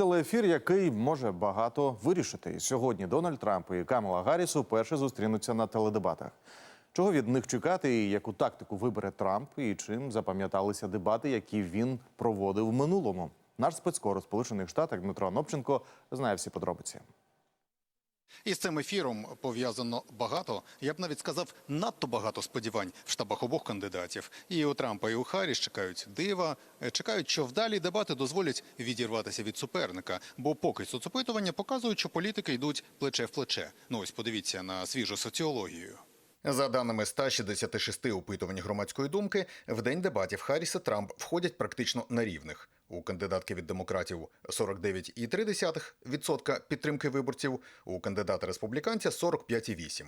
телеефір, який може багато вирішити. І Сьогодні Дональд Трамп і Камала Гарріс вперше зустрінуться на теледебатах. Чого від них чекати, і яку тактику вибере Трамп, і чим запам'яталися дебати, які він проводив в минулому. Наш спецкор у Сполучених Штатах Дмитро Анопченко знає всі подробиці. Із цим ефіром пов'язано багато, я б навіть сказав, надто багато сподівань в штабах обох кандидатів. І у Трампа, і у Харріс чекають дива, е, чекають, що вдалі дебати дозволять відірватися від суперника. Бо поки соцопитування показують, що політики йдуть плече в плече. Ну ось подивіться на свіжу соціологію. За даними 166 опитувань громадської думки, в день дебатів Харріс Трамп входять практично на рівних. У кандидатки від демократів 49,3% підтримки виборців, у кандидата республіканця 45,8%.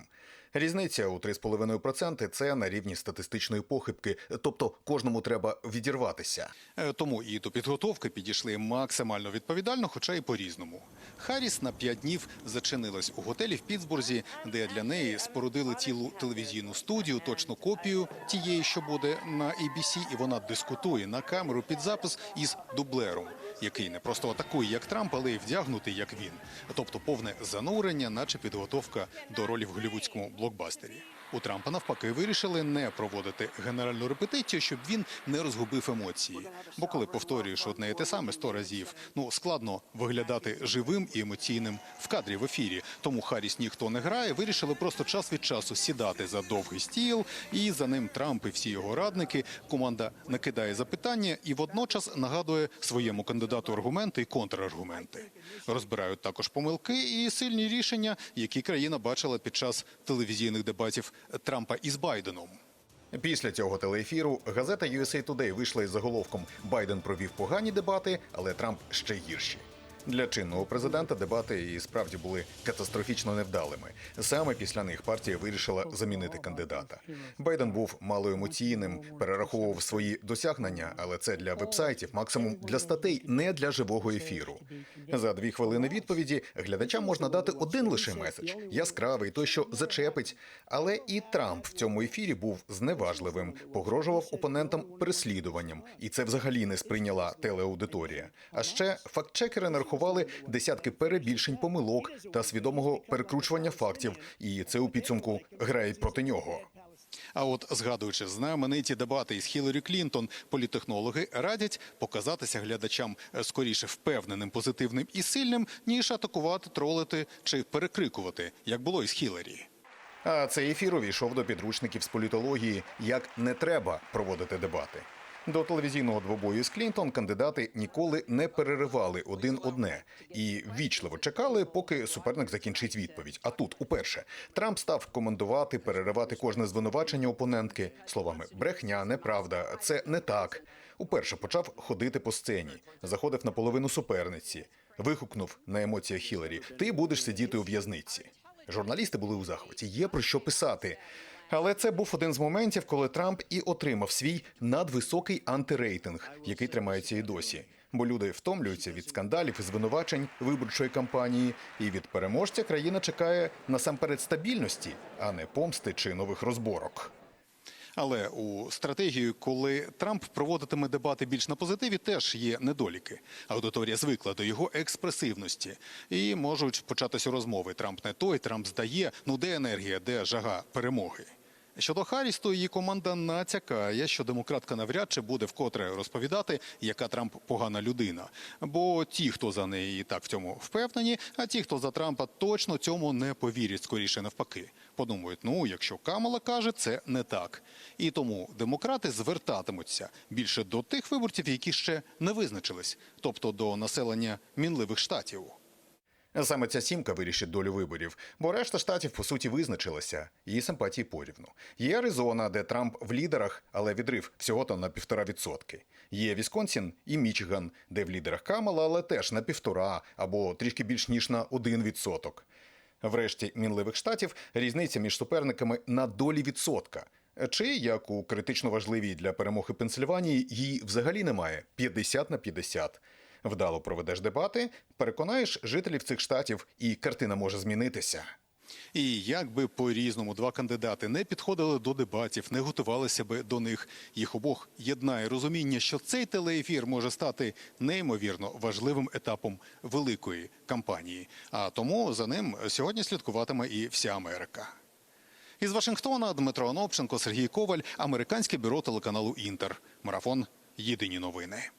Різниця у 3,5% – це на рівні статистичної похибки, тобто кожному треба відірватися. Е, Тому і до підготовки підійшли максимально відповідально, хоча й по-різному. Харріс на 5 днів зачинилась у готелі в Пітсбурзі, де для неї спорудили цілу телевізійну студію, точну копію тієї, що буде на ABC, і вона дискутує на камеру під запис із дублером, який не просто атакує як Трамп, але й вдягнутий як він. Тобто повне занурення, наче підготовка до ролі в голівудському блокбастері. У Трампа навпаки вирішили не проводити генеральну репетицію, щоб він не розгубив емоції. Бо коли повторюєш одне і те саме сто разів, ну складно виглядати живим і емоційним в кадрі в ефірі. Тому Харріс ніхто не грає. Вирішили просто час від часу сідати за довгий стіл, і за ним Трамп і всі його радники. Команда накидає запитання і водночас нагадує своєму кандидату аргументи і контраргументи. Розбирають також помилки і сильні рішення, які країна бачила під час телевізійних дебатів Трампа із Байденом. Після цього телеефіру газета USA Today вийшла із заголовком Байден провів погані дебати, але Трамп ще гірші. Для чинного президента дебати і справді були катастрофічно невдалими. Саме після них партія вирішила замінити кандидата. Байден був малоемоційним, перераховував свої досягнення, але це для вебсайтів, максимум для статей, не для живого ефіру. За дві хвилини відповіді глядачам можна дати один лише меседж яскравий, той, що зачепить. Але і Трамп в цьому ефірі був зневажливим, погрожував опонентам переслідуванням, і це взагалі не сприйняла телеаудиторія. А ще фактчекери нарахували десятки перебільшень помилок та свідомого перекручування фактів, і це у підсумку грає проти нього. А от згадуючи знамениті дебати із Хіларі Клінтон, політехнологи радять показатися глядачам скоріше впевненим, позитивним і сильним, ніж атакувати, тролити чи перекрикувати, як було із Хіларі. А цей ефір увійшов до підручників з політології, як не треба проводити дебати. До телевізійного двобою з Клінтон кандидати ніколи не переривали один одне і ввічливо чекали, поки суперник закінчить відповідь. А тут, уперше, Трамп став командувати, переривати кожне звинувачення опонентки словами брехня, неправда, це не так. Уперше почав ходити по сцені, заходив на половину суперниці, вигукнув на емоціях Хіларі: Ти будеш сидіти у в'язниці. Журналісти були у захваті. Є про що писати. Але це був один з моментів, коли Трамп і отримав свій надвисокий антирейтинг, який тримається і досі. Бо люди втомлюються від скандалів і звинувачень виборчої кампанії, і від переможця країна чекає насамперед стабільності, а не помсти чи нових розборок. Але у стратегії, коли Трамп проводитиме дебати більш на позитиві, теж є недоліки. Аудиторія звикла до його експресивності і можуть початися розмови. Трамп не той, Трамп здає. Ну де енергія, де жага перемоги. Щодо Харріс, то її команда натякає, що демократка навряд чи буде вкотре розповідати, яка Трамп погана людина. Бо ті, хто за неї так в цьому впевнені, а ті, хто за Трампа, точно цьому не повірять скоріше навпаки. Подумають, ну якщо Камала каже, це не так. І тому демократи звертатимуться більше до тих виборців, які ще не визначились, тобто до населення мінливих штатів. Саме ця сімка вирішить долю виборів, бо решта штатів по суті визначилася. Її симпатії порівну. Є Аризона, де Трамп в лідерах, але відрив всього то на півтора відсотки. Є Вісконсін і Мічиган, де в лідерах Камала, але теж на півтора або трішки більш ніж на один відсоток. Врешті мінливих штатів різниця між суперниками на долі відсотка. Чи як у критично важливій для перемоги Пенсильванії її взагалі немає 50 на 50. Вдало проведеш дебати, переконаєш жителів цих штатів, і картина може змінитися. І як би по-різному два кандидати не підходили до дебатів, не готувалися би до них, їх обох єднає розуміння, що цей телеефір може стати неймовірно важливим етапом великої кампанії. А тому за ним сьогодні слідкуватиме і вся Америка. Із Вашингтона Дмитро Анопченко, Сергій Коваль, американське бюро телеканалу Інтер. Марафон. Єдині новини.